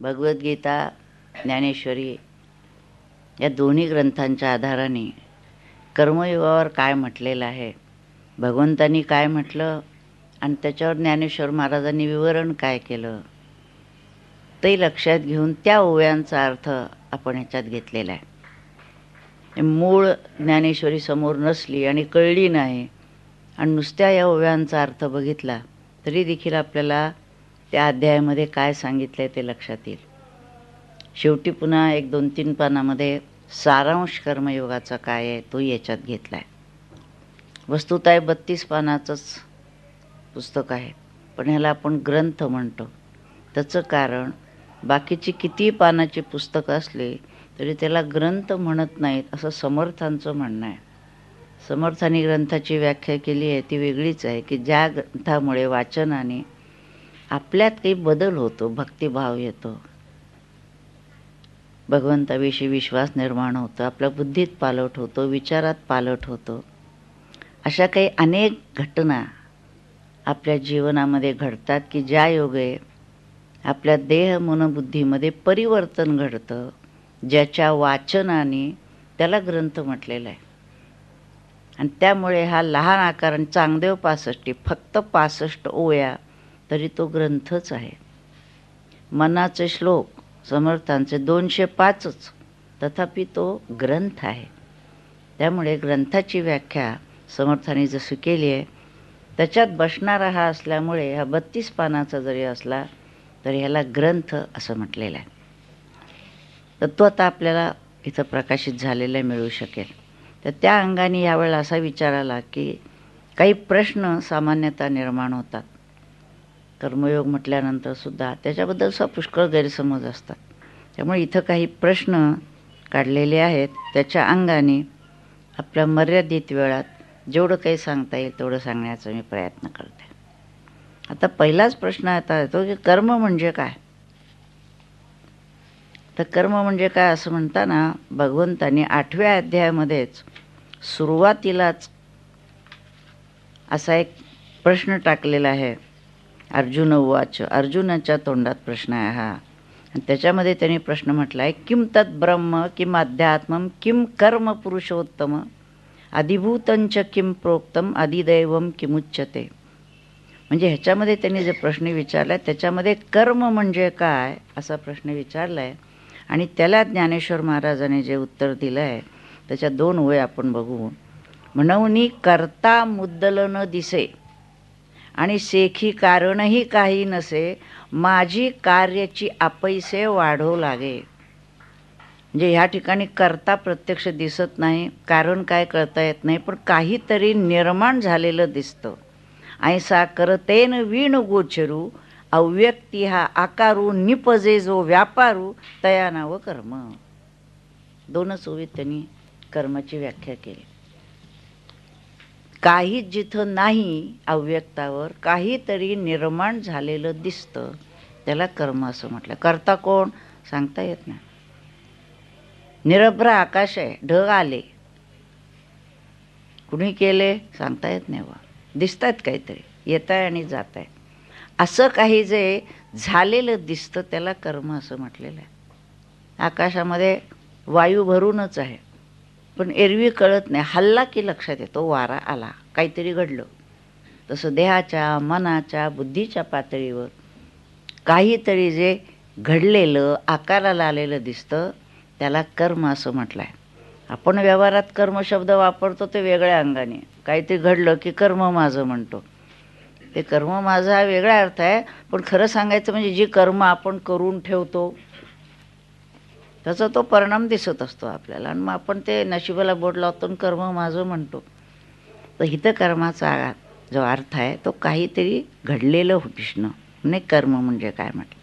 भगवद्गीता ज्ञानेश्वरी या दोन्ही ग्रंथांच्या आधाराने कर्मयोगावर काय म्हटलेलं आहे भगवंतांनी काय म्हटलं आणि त्याच्यावर ज्ञानेश्वर महाराजांनी विवरण काय केलं ते लक्षात घेऊन त्या ओव्यांचा अर्थ आपण ह्याच्यात घेतलेला आहे. मूळ ज्ञानेश्वरी समोर नसली आणि कळली नाही आणि नुसत्या या ओव्यांचा अर्थ बघितला तरी देखील आपल्याला त्या अध्यायामध्ये काय सांगितलं आहे ते लक्षात येईल. शेवटी पुन्हा एक दोन तीन पानामध्ये सारांश कर्मयोगाचा काय आहे तो याच्यात घेतला आहे वस्तुत आहे बत्तीस पानाचंच पुस्तक आहे. पण ह्याला आपण ग्रंथ म्हणतो. त्याचं कारण बाकीची किती पानाची पुस्तकं असली तरी त्याला ग्रंथ म्हणत नाहीत असं समर्थांचं म्हणणं आहे. समर्थांनी ग्रंथाची व्याख्या केली आहे ती वेगळीच आहे की ज्या ग्रंथामुळे वाचनाने आपल्यात काही बदल होतो भक्तिभाव येतो. भगवंताविषयी विश्वास निर्माण होतो आपल्या बुद्धीत पालट होतो विचारात पालट होतो. अशा काही अनेक घटना आपल्या जीवनामध्ये घडतात की ज्या योगे आपल्या देह मनबुद्धीमध्ये परिवर्तन घडतं ज्याच्या वाचनाने त्याला ग्रंथ म्हटलेला आहे. आणि त्यामुळे हा लहान आकार चांगदेव पासष्टी फक्त पासष्ट ओया तरी तो ग्रंथच आहे. मनाचे श्लोक समर्थांचे दोनशे पाचच तथापि तो ग्रंथ आहे. त्यामुळे ग्रंथाची व्याख्या समर्थांनी जशी केली आहे त्याच्यात बसणारा हा असल्यामुळे हा बत्तीस पानाचा जरी असला तरी ह्याला ग्रंथ असं म्हटलेलं आहे. तर तो आता आपल्याला इथं प्रकाशित झालेला मिळू शकेल. तर त्या अंगाने यावेळेला असा विचार आला की काही प्रश्न सामान्यतः निर्माण होतात. कर्मयोग म्हटल्यानंतर सुद्धा त्याच्याबद्दल पुष्कळ गैरसमज असतात. त्यामुळे इथं काही प्रश्न काढलेले आहेत. त्याच्या अंगाने आपल्या मर्यादित वेळात जेवढं काही सांगता येईल तेवढं सांगण्याचा मी प्रयत्न करते. आता पहिलाच प्रश्न आता येतो की कर्म म्हणजे काय? तर कर्म म्हणजे काय असं म्हणताना भगवंतानी आठव्या अध्यायामध्येच सुरुवातीलाच असा एक प्रश्न टाकलेला आहे. अर्जुन उवाच. अर्जुनाच्या तोंडात प्रश्न आहे हा. आणि त्याच्यामध्ये त्यांनी प्रश्न म्हटला आहे किम तत् ब्रह्म किम अध्यात्मम किम कर्म पुरुषोत्तम? अधिभूतंच किम प्रोक्तम? अधिदैवम किमुच्यते? म्हणजे ह्याच्यामध्ये त्यांनी जे प्रश्न विचारला आहे त्याच्यामध्ये कर्म म्हणजे काय असा प्रश्न विचारला आहे आणि त्याला ज्ञानेश्वर महाराजांनी जे उत्तर दिलं आहे त्याच्या दोन वय आपण बघू. म्हणून करता मुद्दल न दिसे. आणि सेखी कारणही काही नसे माझी कार्याची अपैसे वाढवू लागे. म्हणजे ह्या ठिकाणी करता प्रत्यक्ष दिसत नाही कारण काय करता येत नाही पण काहीतरी निर्माण झालेलं दिसतं. ऐसा करतेन वीण गोचरू अव्यक्ती हा आकारू निपजे जो व्यापारू तया नाव कर्म. दोनच ओवीत त्यांनी कर्माची व्याख्या केली. काही जिथं नाही अव्यक्तावर काहीतरी निर्माण झालेलं दिसतं. त्याला कर्म असं म्हटलं. करता कोण? सांगता येत नाही. निरभ्र आकाश आहे. ढग आले. कुणी केले? सांगता येत नाही वा आहेत काहीतरी. येत आहे आणि जात आहे असं काही जे झालेलं दिसतं त्याला कर्म असं म्हटलेलं आहे. आकाशामध्ये वायू भरूनच आहे. पण एरवी कळत नाही. हल्ला की लक्षात येतो वारा आला. काहीतरी घडलं. तसं देहाच्या मनाच्या बुद्धीच्या पातळीवर काहीतरी जे घडलेलं आकाराला आलेलं दिसतं त्याला कर्म असं म्हटलं आहे आपण व्यवहारात कर्म शब्द वापरतो ते वेगळ्या अंगाने. काहीतरी घडलं की कर्म माझं म्हणतो. ते कर्म माझा हा वेगळा अर्थ आहे पण खरं सांगायचं म्हणजे जी कर्म आपण करून ठेवतो त्याचा तो परिणाम दिसत असतो आपल्याला. आणि मग आपण ते नशिबाला बोट लावतो आणि कर्म माझं म्हणतो. तर हितकर्माचा जो अर्थ आहे तो काहीतरी घडलेलं दिसणं नाही कर्म म्हणजे काय म्हटलं?